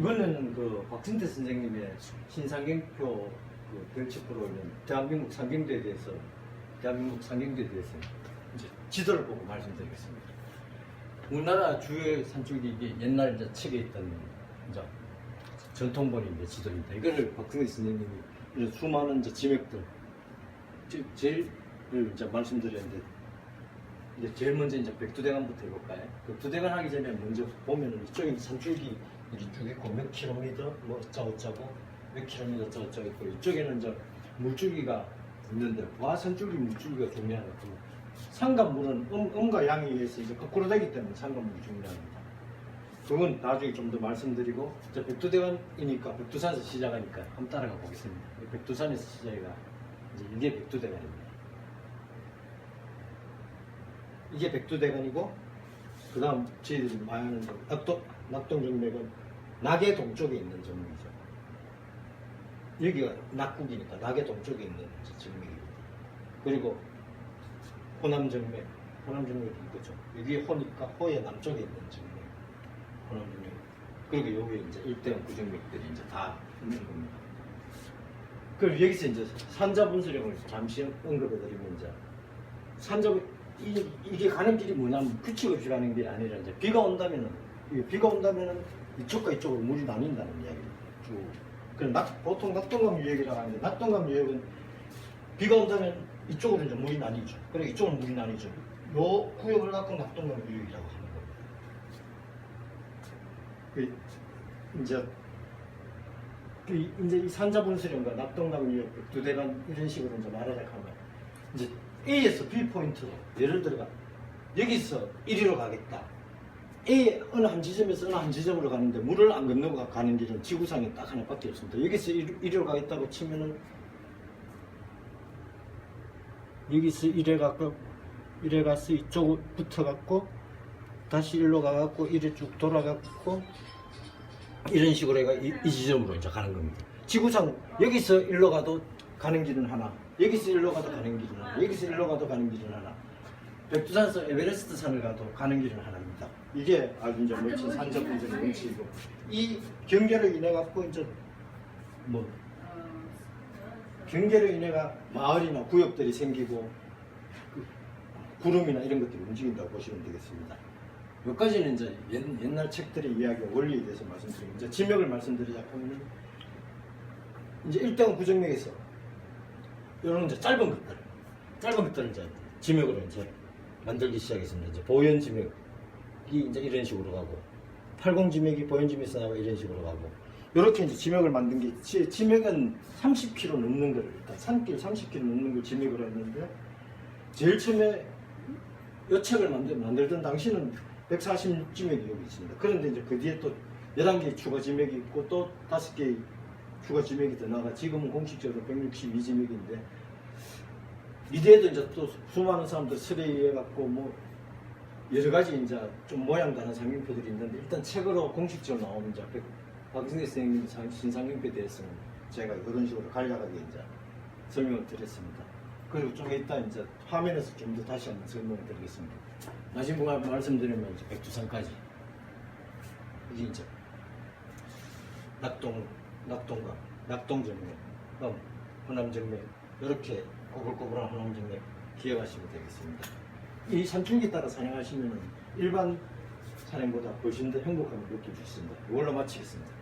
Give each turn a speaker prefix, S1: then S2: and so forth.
S1: 이거는 그 박진태 선생님의 신상경표 그 별책 프로그램 대한민국 상경대에 대해서 대한민국 상경대에 대해서 이제 지도를 보고 말씀드리겠습니다. 우리나라 주요 산출기 이게 옛날 이제 책에 있던 이제 전통본인 이제 지도입니다. 이거를 박진태 선생님이 수많은 이제 지맥들 제- 제일 이제 말씀드렸는데 이제 제일 먼저 이제 백두대간부터 해볼까요? 백두대간 하기 전에 먼저 보면은 이쪽에 산줄기 쭉 있고 몇 킬로미터 뭐 어쩌고저쩌고 몇 킬로미터 어쩌고저쩌고 있고 이쪽에는 이제 물줄기가 있는데 와 산줄기 물줄기가 중요하다. 그 산간물은 음, 음과 양에 의해서 이제 거꾸로 되기 때문에 산간물이 중요합니다. 그건 나중에 좀 더 말씀드리고 이제 백두대간이니까 백두산에서 시작하니까 한번 따라가 보겠습니다. 백두산에서 시작해가 이제 이게 백두대간입니다. 이게 백두대간이고 그 다음 저희들이 많이 하는 거 낙동, 낙동정맥은 낙의 동쪽에 있는 정맥이죠. 여기가 낙국이니까 낙의 동쪽에 있는 정맥입니다 그리고 호남정맥 호남정맥이 이거죠. 여기 호니까 호의 남쪽에 있는 정맥 호남정맥 그리고 여기 이제 일대형 구정맥들이 이제 다 있는 겁니다. 그럼 여기서 이제 산자 분수령을 잠시 언급해드리면 이제 산자 이, 이게 가는 길이 뭐냐면 규칙 없이 가는 길이 아니라 이제 비가 온다면은 이 비가 온다면은 이쪽과 이쪽으로 물이 나뉜다는 이야기예요. 쭉. 그럼 낙, 보통 낙동강 유역이라고 하는데 낙동강 유역은 비가 온다면 이쪽으로 이제 물이 나뉘죠. 그리고 이쪽으로 물이 나뉘죠. 요 구역을 갖고 낙동강 유역이라고 하는 겁니다. 그 이제 그 이제 이 산자분수령과 낙동강 유역 두 대간 이런 식으로 이제 말하자 하면 이제 A에서 B 포인트로 예를 들어 여기서 이리로 가겠다. A 어느 한 지점에서 어느 한 지점으로 가는데 물을 안 건너고 가는 길은 지구상에 딱 하나밖에 없습니다. 여기서 이리, 이리로 가겠다고 치면은 여기서 이래 갖고 이래 가서 이쪽으로 붙어 갖고 다시 일로 가 갖고 이래 쭉 돌아 갖고 이런 식으로 해가 이, 이 지점으로 이제 가는 겁니다. 지구상 여기서 일로 가도 가는 길은 하나, 여기서 일로 가도 가는 길은 하나, 여기서 일로 가도 가는 길은 하나. 백두산에서 에베레스트 산을 가도 가는 길은 하나입니다. 이게 아주 이제 멋진 산적 분석의 원칙이고 이 경계를 인해 갖고 이제 뭐 경계로 인해가 마을이나 구역들이 생기고 그 구름이나 이런 것들이 움직인다고 보시면 되겠습니다. 여기까지는 이제 옛, 옛날 책들의 이야기 원리에 대해서 말씀드리고 이제 지명을 말씀드리자 하면 이제 일대원 구정맥에서 이런 이제 짧은 것들 짧은 것들을 이제 지명으로 이제 만들기 시작했습니다. 이제 보현 지명이 이제 이런 식으로 가고 팔공 지명이 보현 지명에서 나와 이런 식으로 가고 이렇게 이제 지명을 만든 게 지- 지명은 30km 넘는 걸 일단 산길 30km 넘는 걸 지명으로 했는데 제일 처음에 이 책을 만들, 만들던 당시는 140 지맥이 여기 있습니다. 그런데 이제 그 뒤에 또 11개의 추가 지맥이 있고 또 5개의 추가 지맥이 더 나가 지금은 공식적으로 162지맥인데 이대에도 이제 또 수많은 사람들 슬레이해 갖고 뭐 여러 가지 이제 좀 모양 다른 상명표들이 있는데 일단 책으로 공식적으로 나오면 이제 백- 박승대 선생님 상- 신상명표에 대해서는 제가 이런 식으로 간략하게 이제 설명을 드렸습니다. 그리고 좀 이따 이제 화면에서 좀 더 다시 한번 설명을 드리겠습니다. 마지막으로 말씀드리면 이제 백두산까지 이게 이제 낙동 낙동강 낙동정맥 그다음 호남정맥 이렇게 꼬불꼬불한 호남정맥 기억하시면 되겠습니다. 이 산줄기 따라 산행하시면 일반 산행보다 훨씬 더 행복함을 느낄 수 있습니다. 이걸로 마치겠습니다.